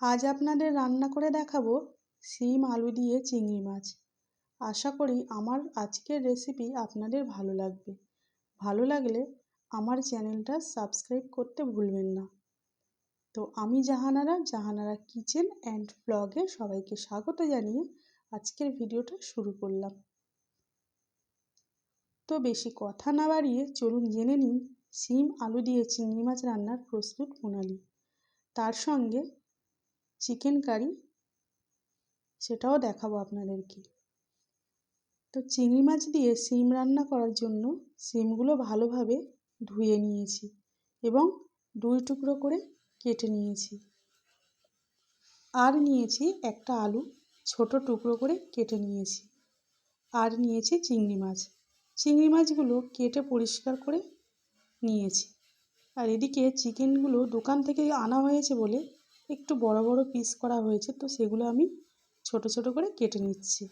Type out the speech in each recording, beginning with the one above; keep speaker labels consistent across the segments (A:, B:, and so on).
A: আজ আপনাদের রান্না করে দেখাবো শিম আলু দিয়ে চিংড়ি মাছ। আশা করি আমার আজকের রেসিপি আপনাদের ভালো লাগবে। ভালো লাগলে আমার চ্যানেলটা সাবস্ক্রাইব করতে ভুলবেন না। তো আমি জাহানারা জাহানারা কিচেন অ্যান্ড ব্লগে সবাইকে স্বাগত জানিয়ে আজকের ভিডিওটা শুরু করলাম। তো বেশি কথা না বাড়িয়ে চলুন জেনে নিন শিম আলু দিয়ে চিংড়ি মাছ রান্নার প্রস্তুত প্রণালী। তার সঙ্গে চিকেন কারি, সেটাও দেখাবো আপনাদেরকে। তো চিংড়ি মাছ দিয়ে সিম রান্না করার জন্য সিমগুলো ভালোভাবে ধুয়ে নিয়েছি এবং দুই টুকরো করে কেটে নিয়েছি। আর নিয়েছি একটা আলু, ছোট টুকরো করে কেটে নিয়েছি। আর নিয়েছি চিংড়ি মাছ। চিংড়ি মাছগুলো কেটে পরিষ্কার করে নিয়েছি। আর এদিকে চিকেনগুলো দোকান থেকে আনা হয়েছে বলে একটু বড় বড় পিস করা হয়েছে, তো সেগুলো আমি ছোট ছোট করে কেটে নিচ্ছি।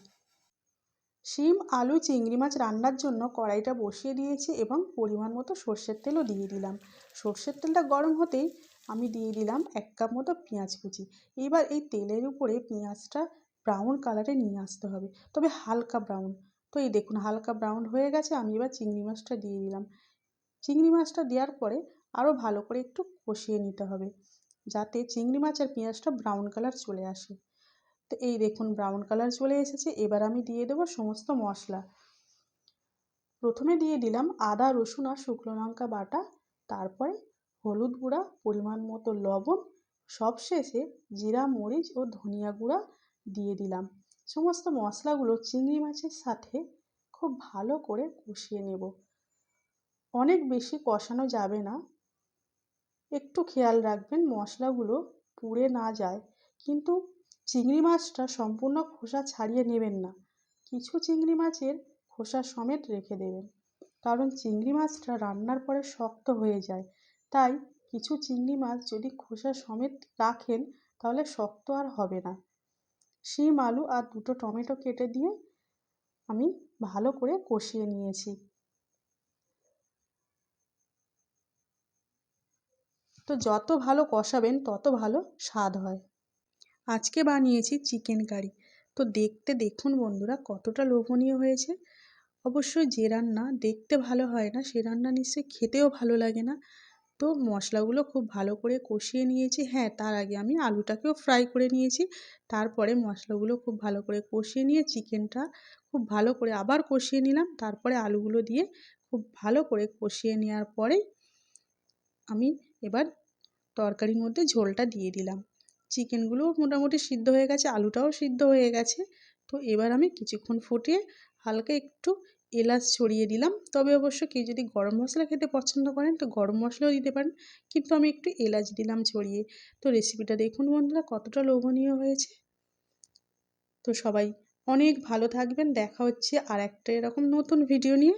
A: শিম, আলু, চিংড়ি মাছ রান্নার জন্য কড়াইটা বসিয়ে দিয়েছি এবং পরিমাণ মতো সর্ষের তেলও দিয়ে দিলাম। সর্ষের তেলটা গরম হতেই আমি দিয়ে দিলাম এক কাপ মতো পেঁয়াজ কুচি। এবার এই তেলের উপরে পেঁয়াজটা ব্রাউন কালারে নিয়ে আসতে হবে। তবে হালকা ব্রাউন তো এই দেখুন, হালকা ব্রাউন হয়ে গেছে, আমি এবার চিংড়ি মাছটা দিয়ে দিলাম। চিংড়ি মাছটা দেওয়ার পরে আরও ভালো করে একটু কষিয়ে নিতে হবে। যাতে চিংড়ি মাছ আর পেঁয়াজটা ব্রাউন কালার চলে আসে। তো এই দেখুন ব্রাউন কালার চলে এসেছে, এবার আমি দিয়ে দেবো সমস্ত মশলা। প্রথমে দিয়ে দিলাম আদা, রসুন আর শুকনো লঙ্কা বাটা, তারপরে হলুদ গুঁড়া, পরিমাণ মতো লবণ সবশেষে জিরা, মরিচ ও ধনিয়া গুঁড়া দিয়ে দিলাম। সমস্ত মশলাগুলো চিংড়ি মাছের সাথে খুব ভালো করে কষিয়ে নেব। অনেক বেশি কষানো যাবে না একটু খেয়াল রাখবেন মশলাগুলো পুড়ে না যায়। কিন্তু চিংড়ি মাছটা সম্পূর্ণ খোসা ছাড়িয়ে নেবেন না। কিছু চিংড়ি মাছের খোসা সমেত রেখে দেবেন। কারণ চিংড়ি মাছটা রান্নার পরে শক্ত হয়ে যায়। তাই কিছু চিংড়ি মাছ যদি খোসা সমেত রাখেন, তাহলে শক্ত আর হবে না। শিম, আলু আর দুটো টমেটো কেটে দিয়ে আমি ভালো করে কষিয়ে নিয়েছি। তো যত ভালো কষাবেন, তত ভালো স্বাদ হয়। আজকে বানিয়েছি চিকেন কারি। তো দেখতে দেখুন বন্ধুরা, কতটা লোভনীয় হয়েছে। অবশ্যই যে রান্না দেখতে ভালো হয় না, সে রান্না নিশ্চয়ই খেতেও ভালো লাগে না। তো মশলাগুলো খুব ভালো করে কষিয়ে নিয়েছি। হ্যাঁ তার আগে আমি আলুটাকেও ফ্রাই করে নিয়েছি। তারপরে মশলাগুলো খুব ভালো করে কষিয়ে নিয়ে চিকেনটা খুব ভালো করে আবার কষিয়ে নিলাম। তারপরে আলুগুলো দিয়ে খুব ভালো করে কষিয়ে নেওয়ার পরে আমি এবার তরকারির মধ্যে ঝোলটা দিয়ে দিলাম। চিকেনগুলোও মোটামুটি সিদ্ধ হয়ে গেছে, আলুটাও সিদ্ধ হয়ে গেছে। তো এবার আমি কিছুক্ষণ ফুটিয়ে হালকা একটু এলাচ ছড়িয়ে দিলাম। তবে অবশ্য কেউ যদি গরম মশলা খেতে পছন্দ করেন তো গরম মশলাও দিতে পারেন। কিন্তু আমি একটু এলাচ দিলাম ছড়িয়ে। তো রেসিপিটা দেখুন বন্ধুরা, কতটা লোভনীয় হয়েছে। তো সবাই অনেক ভালো থাকবেন। দেখা হচ্ছে আর একটা এরকম নতুন ভিডিও নিয়ে।